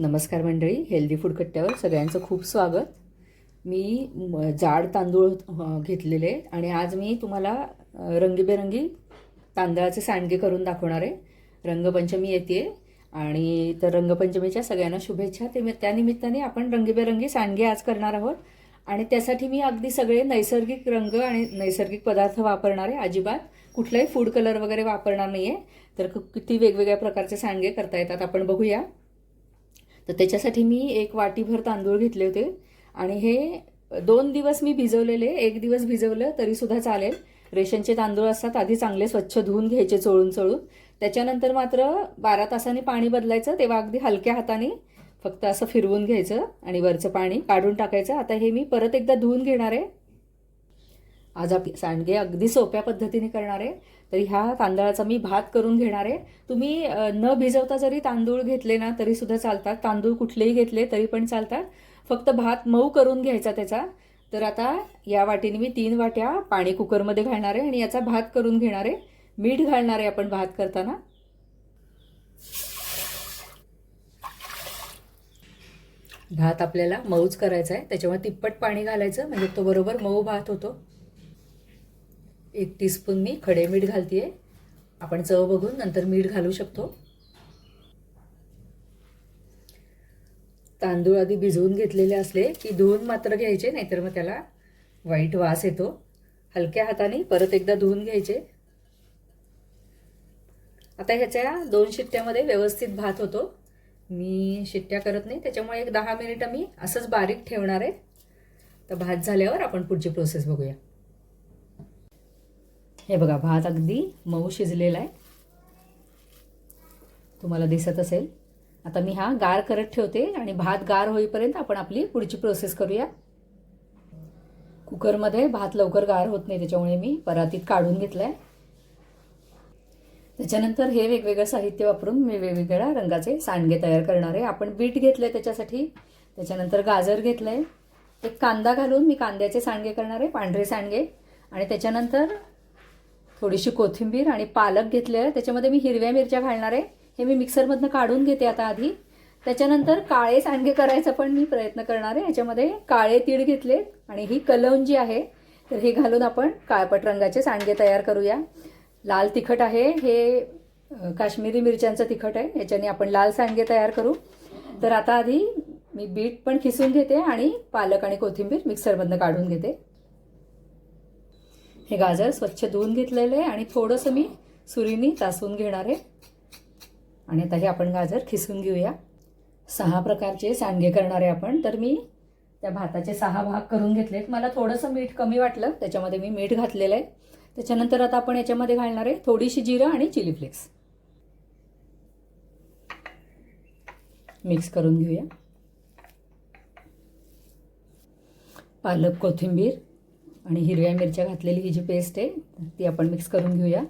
नमस्कार मंडळी healthy food कट्ट्यावर सगळ्यांचं खूप स्वागत. मी जाड तांदूळ घेतलेले आणि आज मी तुम्हाला रंगीबेरंगी तांदळाचे सांडगे करून दाखवणार आहे. रंगपंचमी येते आणि तर रंगपंचमीच्या सगळ्यांना शुभेच्छा. ते त्या निमित्ताने आपण रंगीबेरंगी सांडगे आज करणार आहोत. आणि त्यासाठी मी अगदी सगळे नैसर्गिक रंग आणि नैसर्गिक पदार्थ वापरणार आहे. अजिबात कुठलाही फूड कलर वगैरे वापरणार नाही आहे तर क- किती वेगवेगळ्या प्रकारचे सांडगे करता येतात आपण बघूया. तर त्याच्यासाठी मी एक वाटीभर तांदूळ घेतले होते. आणि हे दोन दिवस मी भिजवलेले एक दिवस भिजवलं तरीसुद्धा चालेल. रेशनचे तांदूळ असतात आधी चांगले स्वच्छ धुवून घ्यायचे चोळून चोळून. त्याच्यानंतर मात्र बारा तासांनी पाणी बदलायचं तेव्हा अगदी हलक्या हाताने फक्त असं फिरवून घ्यायचं आणि वरचं पाणी काढून टाकायचं. आता हे मी परत एकदा धुवून घेणार आहे. आज आप सांडगे अगदी सोप्या पद्धतीने करणार आहे. तर ह्या तांदळाचा मी भात करून घेणार आहे. तुम्ही न भिजवता जरी तांदूळ घेतले ना तरी सुद्धा चालतात. तांदूळ कुठलेही घेतले तरी पण चालतात. फक्त भात मऊ करून घ्यायचा त्याचा. तर आता या वाटीने मी तीन वाट्या पाणी कुकरमध्ये घालणार आहे आणि याचा भात करून घेणार आहे. मीठ घालणार आहे आपण भात करताना. भात आपल्याला मऊच करायचा आहे. त्याच्यामुळे तिप्पट पाणी घालायचं. म्हणजे तो बरोबर मऊ भात होतो. एक टीस्पून मी खडे मीठ घालतीये. आपण चव बघून नंतर मीठ घालू शकतो. तांदूळ आधी भिजवून घेतलेले असले की धुवून मात्र घ्यायचे नाहीतर मग त्याला वाईट वास येतो. हलक्या हाताने परत एकदा धुवून घ्यायचे. आता ह्याच्या दोन शिट्ट्यामध्ये व्यवस्थित भात होतो. मी शिट्ट्या करत नाही त्याच्यामुळे एक दहा मिनिटं मी असंच बारीक ठेवणार आहे. तर भात झाल्यावर आपण पुढची प्रोसेस बघूया. हे बघा भात अगदी मऊ शिजलेला आहे. तुम्हाला दिसत असेल. आता मी हा गार करत ठेवते आणि भात गार होईपर्यंत आपण आपली पुढची प्रोसेस करूया. कुकरमध्ये भात लवकर गार होत नाही त्याच्यामुळे मी परातीत काढून घेतलाय. त्याच्यानंतर हे वेगवेगळं साहित्य वापरून मी वेगवेगळ्या रंगाचे सांडगे तयार करणार आहे. आपण बीट घेतलंय त्याच्यासाठी. त्याच्यानंतर गाजर घेतलंय. एक कांदा घालून मी कांद्याचे सांडगे करणार आहे पांढरे सांडगे. आणि त्याच्यानंतर थोडीशी कोथिंबीर आणि पालक घेतले आहे. त्याच्यामध्ये मी हिरव्या मिरच्या घालणार आहे. हे मी मिक्सरमधनं काढून घेते आता आधी. त्याच्यानंतर काळे सांडगे करायचा पण मी प्रयत्न करणार आहे. याच्यामध्ये काळे तीळ घेतले आणि ही कलौंजी आहे. तर हे घालून आपण काळपट रंगाचे सांडगे तयार करूया. लाल तिखट आहे. हे काश्मीरी मिरच्यांचं तिखट आहे. याच्याने आपण लाल सांडगे तयार करू. तर आता आधी मी बीट पण खिसून घेते आणि पालक आणि कोथिंबीर मिक्सरमधनं काढून घेते. हे गाजर स्वच्छ धुवून घेतलेलं आहे आणि थोडंसं मी सुरीनी तासून घेणार आहे. आणि आता हे आपण गाजर खिसून घेऊया. सहा प्रकारचे सांडगे करणार आहे आपण. तर मी त्या भाताचे सहा भाग करून घेतलेत. मला थोडंसं मीठ कमी वाटलं. त्याच्यामध्ये मी मीठ घातलेलं आहे. त्याच्यानंतर आता आपण याच्यामध्ये घालणार आहे थोडीशी जिरं आणि चिली फ्लेक्स. मिक्स करून घेऊया. पालक कोथिंबीर. आणि हिरव्या मिरच्या घातलेली ही जी पेस्ट आहे ती आपण मिक्स करून घेऊया.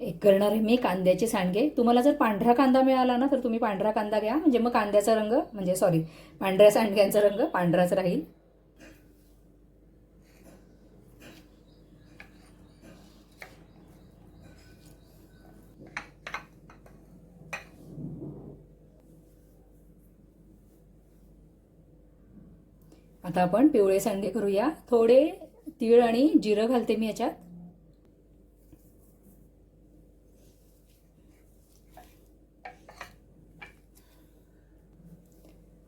एक करणार आहे मी कांद्याचे सांडगे. तुम्हाला जर पांढरा कांदा मिळाला ना तर तुम्ही पांढरा कांदा घ्या. म्हणजे मग कांद्याचा रंग म्हणजे सॉरी पांढऱ्या सांडग्यांचा रंग पांढराच राहील. आता आपण पिवळे सांडगे करूया. थोडे तीळ आणि जिरं घालते मी याच्यात.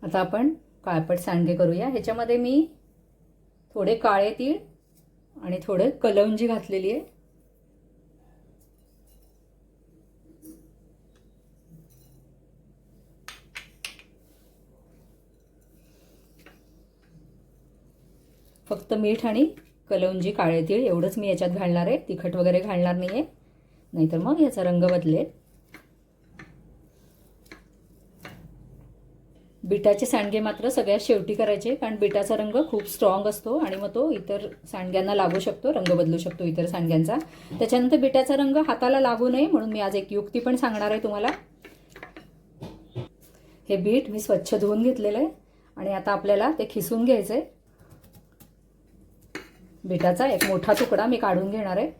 आता आपण काळपट सांडगे करूया. ह्याच्यामध्ये मी थोडे काळे तीळ आणि थोडे कलवंजी घातलेली आहे. फक्त मीठ आणि कलौंजी काळे तीळ एवढंच मी याच्यात घालणार आहे. तिखट वगैरे घालणार नाही आहे नाहीतर मग याचा रंग बदलेल. बिटाचे सांडगे मात्र सगळ्यात शेवटी करायचे कारण बिटाचा रंग खूप स्ट्रॉंग असतो आणि मग तो इतर सांडग्यांना लागू शकतो रंग बदलू शकतो इतर सांडग्यांचा. त्याच्यानंतर बिटाचा रंग हाताला लागू नये म्हणून मी आज एक युक्ती पण सांगणार आहे तुम्हाला. हे बीट मी स्वच्छ धुवून घेतलेलं आहे आणि आता आपल्याला ते खिसून घ्यायचं आहे बिटाचा एक मोठा तुकडा मी काढून घेणार आहे.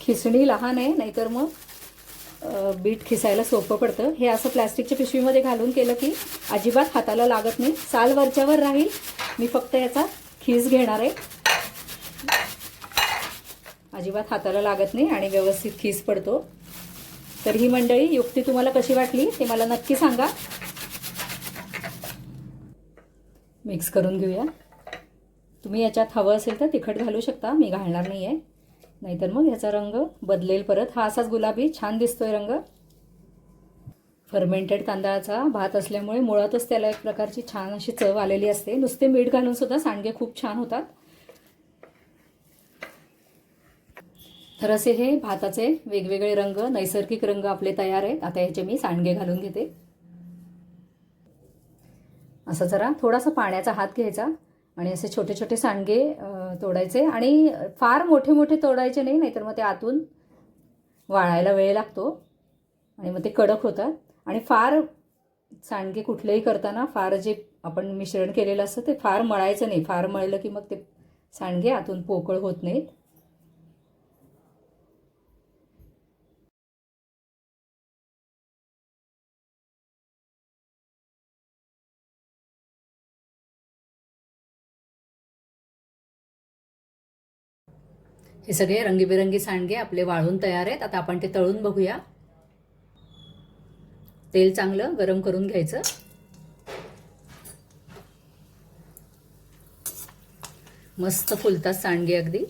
खिसणी लहान आहे नाहीतर मग बीट खिसायला सोपं पडतं. हे असं प्लॅस्टिकच्या पिशवीमध्ये घालून केलं की अजिबात हाताला लागत नाही. साल वरच्यावर राहील. मी फक्त याचा खीस घेणार आहे. अजिबात हाताला लागत नाही आणि व्यवस्थित खीस पडतो. तर ही मंडळी युक्ती तुम्हाला कशी वाटली ते मला नक्की सांगा. मिक्स करून घेऊया. तुम्ही याच्यात हवं असेल तर तिखट घालू शकता. मी घालणार नाही आहे नाहीतर मग याचा रंग बदलेल परत. हा असाच गुलाबी छान दिसतोय रंग. फर्मेंटेड तांदळाचा भात असल्यामुळे मुळातच त्याला एक प्रकारची छान अशी चव आलेली असते. नुसते मीठ घालून सुद्धा सांडगे खूप छान होतात. तर असे हे भाताचे वेगवेगळे रंग नैसर्गिक रंग आपले तयार आहेत. आता ह्याचे मी सांडगे घालून घेते. असं जरा थोडासा पाण्याचा हात घ्यायचा आणि असे छोटे छोटे सांडगे तोडायचे आणि फार मोठे मोठे तोडायचे नाही नाहीतर मग ते आतून वाळायला वेळ लागतो आणि मग ते कडक होतात. आणि फार सांडगे कुठलेही करताना फार जे आपण मिश्रण केलेलं असतं ते फार मळायचं नाही. फार मळलं की मग ते सांडगे आतून पोकळ होत नाहीत. हे सगळे रंगीबेरंगी सांडगे आपले वाळून तयार आहेत. आता आपण ते तळून बघूया. तेल चांगलं गरम करून घ्यायचं. मस्त फुलतात सांडगे अगदी.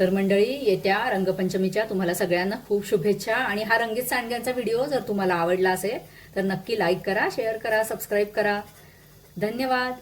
तर मंडळी येत्या रंगपंचमीच्या तुम्हाला सगळ्यांना खूप शुभेच्छा. आणि हा रंगीत सांडग्यांचा व्हिडिओ जर तुम्हाला आवडला असेल तर नक्की लाईक करा शेअर करा सबस्क्राईब करा. धन्यवाद.